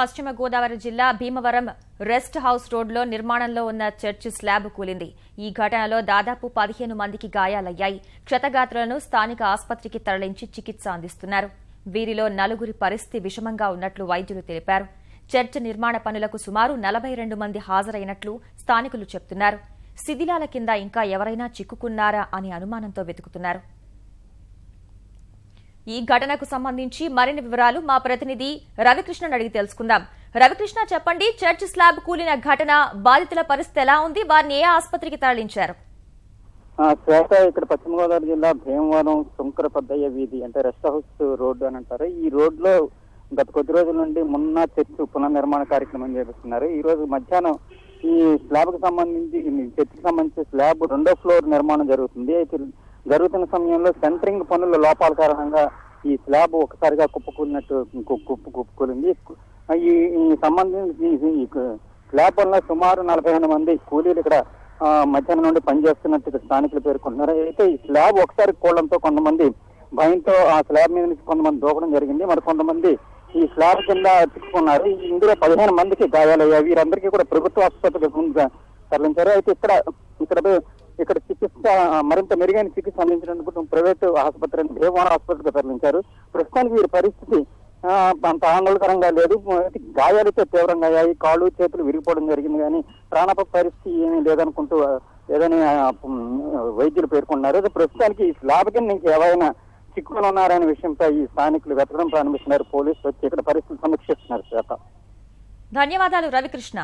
పశ్చిమ గోదావరి జిల్లా Bhimavaram rest house రోడ్లో నిర్మాణంలో ఉన్న చర్చ్ స్లాబ్ కూలింది. ఈ ఘటనలో దాదాపు పదిహేను మందికి గాయాలయ్యాయి. క్షతగాత్రులను స్థానిక ఆసుపత్రికి తరలించి చికిత్స అందిస్తున్నారు. వీరిలో నలుగురి పరిస్థితి విషమంగా ఉన్నట్లు వైద్యులు తెలిపారు. చర్చ్ నిర్మాణ పనులకు సుమారు నలభై రెండు మంది హాజరైనట్లు స్థానికులు చెబుతున్నారు శిథిలాల కింద ఇంకా ఎవరైనా చిక్కుకున్నారా అని అనుమానంతో వెతుకుతున్నారు. ఈ ఘటనకు సంబంధించి మరిన్ని వివరాలు మా ప్రతినిధి రవికృష్ణన్ అడిగి తెలుసుకుందాం. రవికృష్ణ చెప్పండి చర్చ్ స్లాబ్ కూలిన ఘటన బాధితుల పరిస్థితి ఎలా ఉంది? వారిని ఏ ఆసుపత్రికి తరలించారు? శ్వేత ఇక్కడ పశ్చిమ గోదావరి జిల్లా భీమవరం శంకర పెద్దయ్య వీధి అంటే రెస్ట్ హౌస్ రోడ్డు అని అంటారు. ఈ రోడ్లో గత కొద్ది రోజుల నుండి మొన్న చర్చ్ పునర్నిర్మాణ కార్యక్రమం చేపిస్తున్నారు. ఈ రోజు మధ్యాహ్నం ఈ స్లాబ్కు సంబంధించి ఈ చర్చికి సంబంధించి స్లాబ్ రెండో ఫ్లోర్ నిర్మాణం జరుగుతుంది. అయితే జరుగుతున్న సమయంలో సెంటరింగ్ పనుల లోపాల కారణంగా ఈ స్లాబ్ ఒకసారిగా కుప్పకూలినట్టు కుప్పు కుప్పకూలింది. ఈ సంబంధించి స్లాబ్ వల్ల సుమారు నలభై రెండు మంది కూలీలు ఇక్కడ మధ్యాహ్నం నుండి పనిచేస్తున్నట్టు ఇక్కడ స్థానికులు పేర్కొంటున్నారు అయితే ఈ స్లాబ్ ఒకసారి కూలడంతో కొంతమంది భయంతో ఆ స్లాబ్ మీద నుంచి కొంతమంది దూకడం జరిగింది. మరి కొంతమంది ఈ స్లాబ్ కింద చిక్కుకున్నారు. ఇందులో పదిహేను మందికి గాయాలయ్యాయి. వీరందరికీ కూడా ప్రభుత్వ ఆసుపత్రికి తరలించారు. అయితే ఇక్కడ ఇక్కడ ఇక్కడ చికిత్స మరింత మెరుగైన చికిత్స అందించడానికి ప్రైవేట్ ఆసుపత్రి భీమవరం ఆసుపత్రికి తరలించారు. ప్రస్తుతానికి వీరి పరిస్థితి అంత ఆందోళనకరంగా లేదు. గాయాలతో తీవ్రంగా అయ్యాయి. కాళ్ళు చేతులు విరిగిపోవడం జరిగింది కానీ ప్రాణాప పరిస్థితి ఏమీ లేదనుకుంటూ ఏదని వైద్యులు పేర్కొన్నారు. అయితే ప్రస్తుతానికి ఈ స్లాబ్ కింద నుంచి ఎవరైనా చిక్కుకొని ఉన్నారనే విషయంపై ఈ స్థానికులు వెతకడం ప్రారంభిస్తున్నారు. పోలీసులు వచ్చి ఇక్కడ పరిస్థితులు సమీక్షిస్తున్నారు. శ్వేత. ధన్యవాదాలు రవికృష్ణ.